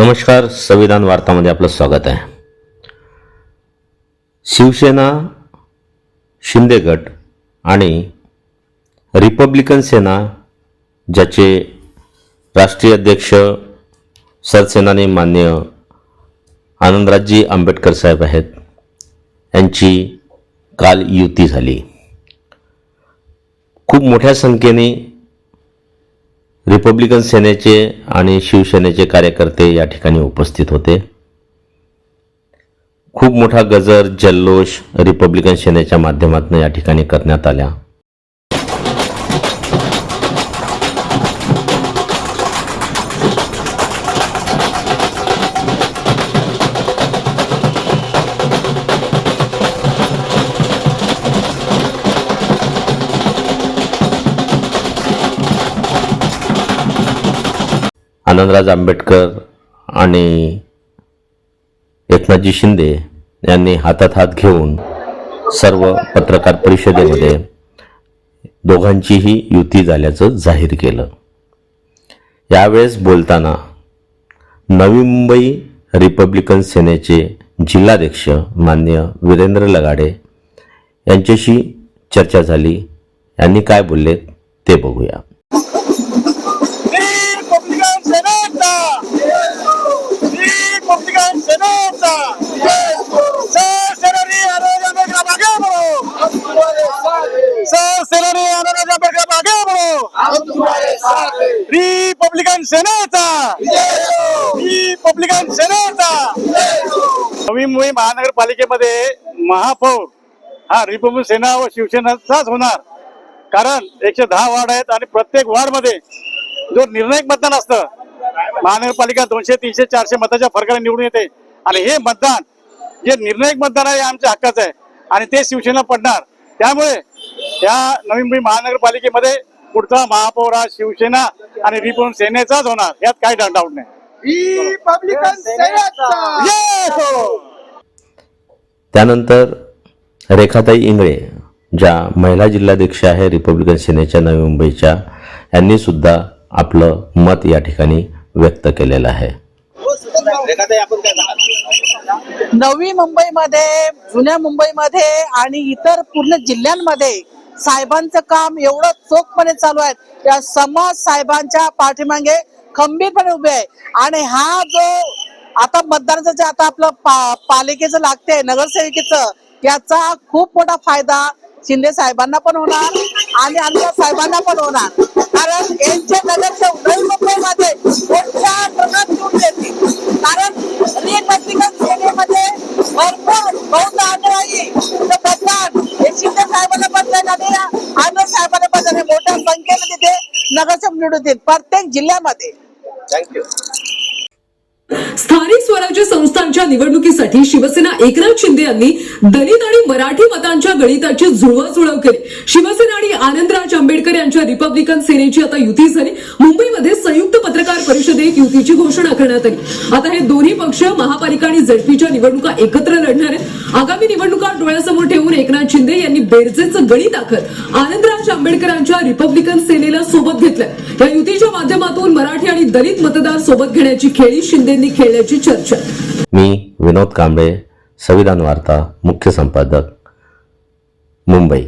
नमस्कार. संविधान वार्तामध्ये आपलं स्वागत आहे. शिवसेना शिंदे गट आणि रिपब्लिकन सेना ज्याचे राष्ट्रीय अध्यक्ष सरसेनानी मान्य आनंदराजी आंबेडकर साहेब आहेत. यांची काल युती झाली. खूप मोठ्या संख्येने रिपब्लिकन सेनेचे आणि शिवसेनेचे कार्यकर्ते या ठिकाणी उपस्थित होते. खूप मोठा गजर जल्लोष रिपब्लिकन सेनेच्या माध्यमातून या ठिकाणी करण्यात आल्या आनंदराज आंबेडकर आणि एकनाथजी शिंदे यांनी हातात हात घेऊन सर्व पत्रकार परिषदेमध्ये दोघांचीही युती झाल्याचं जाहीर केलं. यावेळेस बोलताना नवी मुंबई रिपब्लिकन सेनेचे जिल्हाध्यक्ष मान्य वीरेंद्र लगाडे यांच्याशी चर्चा झाली. यांनी काय बोलले ते बघूया. रिपब्लिकन सेनेचा. रिपब्लिकन सेनेचा. नवी मुंबई महानगरपालिकेमध्ये महापौर हा रिपब्लिकन सेना व शिवसेनाचाच होणार. कारण एकशे दहा वार्ड आहेत आणि प्रत्येक वार्डमध्ये जो निर्णायक मतदान असतं महानगरपालिका दोनशे तीनशे चारशे मताच्या फरकाने निवडून येते. आणि हे मतदान जे निर्णायक मतदान आहे आमच्या हक्काचं आहे. आणि ते शिवसेना पडणार. त्यामुळे या नवी मुंबई महानगरपालिकेमध्ये पुढचा महापौर हा शिवसेना आणि रिपब्लिकन सेनेचाच होणार. यात काही डाऊट नाही. हो. त्यानंतर रेखाताई इंगळे ज्या महिला जिल्हाध्यक्ष आहे रिपब्लिकन सेनेच्या नवी मुंबईच्या यांनी सुद्धा आपलं मत या ठिकाणी व्यक्त केलेलं आहे. नवी मुंबईमध्ये जुन्या मुंबईमध्ये आणि इतर पूर्ण जिल्ह्यांमध्ये साहेबांचं काम एवढं चोखपणे चालू आहे. त्या समाज साहेबांच्या पाठीमागे खंबीरपणे उभे आहे. आणि हा जो आता मतदारांचं जे आता आपलं पा, पालिकेचं लागते नगरसेविकेचं याचा खूप मोठा फायदा शिंदे साहेबांना पण होणार. आणि आमच्या साहेबांना पण होणार. कारण यांचे नगरसेवक नवी मुंबईमध्ये मोठ्या प्रमाणात निवडून येतील कारण रिपब्लिकन सेनेमध्ये भरपूर बहुत आढळली तर मतदान हे शिंदे साहेबांना पण आणि आनंद साहेबांना पण मोठ्या संख्येमध्ये ते नगरसेवक निवडून येतील. प्रत्येक जिल्ह्यामध्ये. थँक्यू स्थानिक स्वराज्य संस्थांच्या निवडणुकीसाठी शिवसेना एकनाथ शिंदे यांनी दलित आणि मराठी मतांच्या गणिताची जुळवाजुळव केली. शिवसेना आणि आनंदराज आंबेडकर यांच्या रिपब्लिकन सेनेची आता युती झाली. मुंबईमध्ये संयुक्त पत्रकार परिषदेत युतीची घोषणा करण्यात आली. आता हे दोन्ही पक्ष महापालिका आणि झडपीच्या निवडणुका एकत्र लढणार. आहेत आगामी निवडणूक डोळ्यासमोर ठेवून एकनाथ शिंदे यांनी बेरजेचं गणित आखत आनंदराज आंबेडकरांच्या रिपब्लिकन सेनेला सोबत घेतलंय. या युतीच्या माध्यमातून मराठी आणि दलित मतदार सोबत घेण्याची खेळी शिंदेंनी खेळल्याची चर्चा. मी विनोद कांबळे संविधान वार्ता मुख्य संपादक मुंबई.